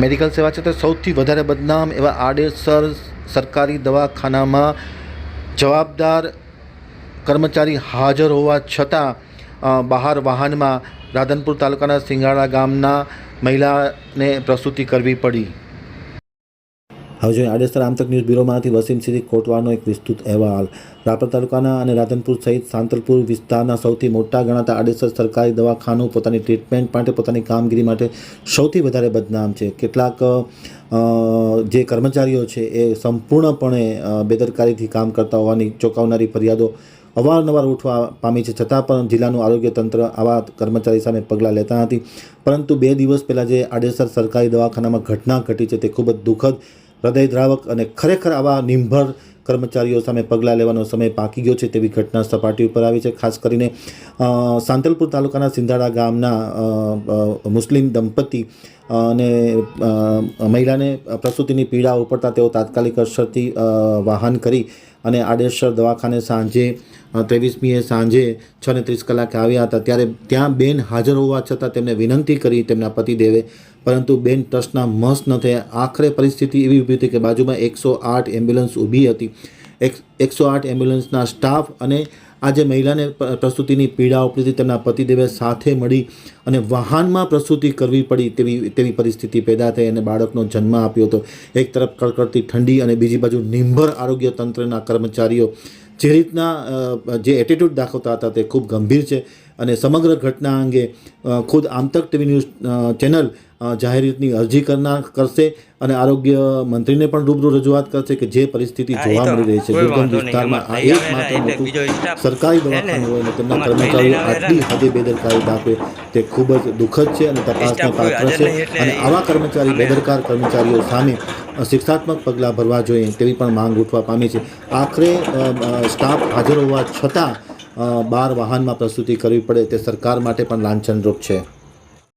Medical સેવા છે તો સૌથી વધારે બદનામ એવા આડેસર સરકારી દવાખાનામાં જવાબદાર કર્મચારી હાજર હોવા છતાં બહાર વાહનમાં રાધનપુર તાલુકાના સિંગાળા ગામના મહિલાને પ્રસૂતિ કરવી પડી. હવે જોઈએ આડેસર આમતક ન્યૂઝ બ્યુરોમાંથી વસીમ સિદ્દીક કોટવાનો એક વિસ્તૃત અહેવાલ. રાપર તાલુકાના અને રાધનપુર સહિત સાંતલપુર વિસ્તારના સૌથી મોટા ગણાતા આડેસર સરકારી દવાખાનું પોતાની ટ્રીટમેન્ટ માટે, પોતાની કામગીરી માટે સૌથી વધારે બદનામ છે. કેટલાક જે કર્મચારીઓ છે એ સંપૂર્ણપણે બેદરકારીથી કામ કરતા હોવાની ચોંકાવનારી ફરિયાદો અવારનવાર ઉઠવા પામી છે. છતાં પણ જિલ્લાનું આરોગ્ય તંત્ર આવા કર્મચારી સામે પગલાં લેતા નથી. પરંતુ બે દિવસ પહેલાં જે આડેસર સરકારી દવાખાનામાં ઘટના ઘટી છે તે ખૂબ જ દુઃખદ હૃદયદ્રાવક અને ખરેખર આવા નિર્ભર કર્મચારીઓ સામે પગલાં લેવાનો સમય પાકી ગયો છે તેવી ઘટના સપાટી ઉપર આવી છે. ખાસ કરીને સાંતલપુર તાલુકાના સિંધાડા ગામના મુસ્લિમ દંપતી અને મહિલાને પ્રસૂતિની પીડા ઉપડતા તેઓ તાત્કાલિક અસરથી વાહન કરી અને આડેસર દવાખાને સાંજે ત્રેવીસમીએ સાંજે છ ને ત્રીસ કલાકે આવ્યા હતા. ત્યારે ત્યાં બેન હાજર હોવા છતાં તેમને વિનંતી કરી તેમના પતિદેવે, પરંતુ બેન ટ્રસ્ટના મસ ન થયા. આખરે પરિસ્થિતિ એવી ઊભી હતી કે બાજુમાં એકસો આઠ એમ્બ્યુલન્સ ઊભી હતી. એકસો આઠ એમ્બ્યુલન્સના સ્ટાફ અને આજે મહિલાને પ્રસૂતિની પીડા ઉપરથી તેમના પતિદેવે સાથે મળી અને વાહનમાં પ્રસૂતિ કરવી પડી તેવી તેવી પરિસ્થિતિ પેદા થઈ અને બાળકનો જન્મ આપ્યો હતો. એક તરફ કડકડતી ઠંડી અને બીજી બાજુ નિંભર આરોગ્ય તંત્રના કર્મચારીઓ જે રીતના જે એટીટ્યૂડ દાખવતા હતા તે ખૂબ ગંભીર છે અને સમગ્ર ઘટના અંગે ખુદ આમતક ટીવી ન્યૂઝ ચેનલ જાહેર રીતની અરજી કરનાર કરશે અને આરોગ્ય મંત્રીને પણ રૂબરૂ રજૂઆત કરશે કે જે પરિસ્થિતિ જોવા મળી રહી છે. દુર્ગમ વિસ્તારમાં આ એક માત્ર મોટું સરકારી દવાખાનું હોય અને તેમના કર્મચારીઓ આટલી હદે બેદરકારી દાખવે તે ખૂબ જ દુઃખદ છે અને તપાસને પાત્ર છે અને આવા કર્મચારી બેદરકાર કર્મચારીઓ સામે શિક્ષાત્મક પગલાં ભરવા જોઈએ તેવી પણ માંગ ઉઠવા પામી છે. આખરે સ્ટાફ હાજર હોવા છતાં બાર વાહનમાં પ્રસ્તુતિ કરવી પડે તે સરકાર માટે પણ લાંછનરૂપ છે.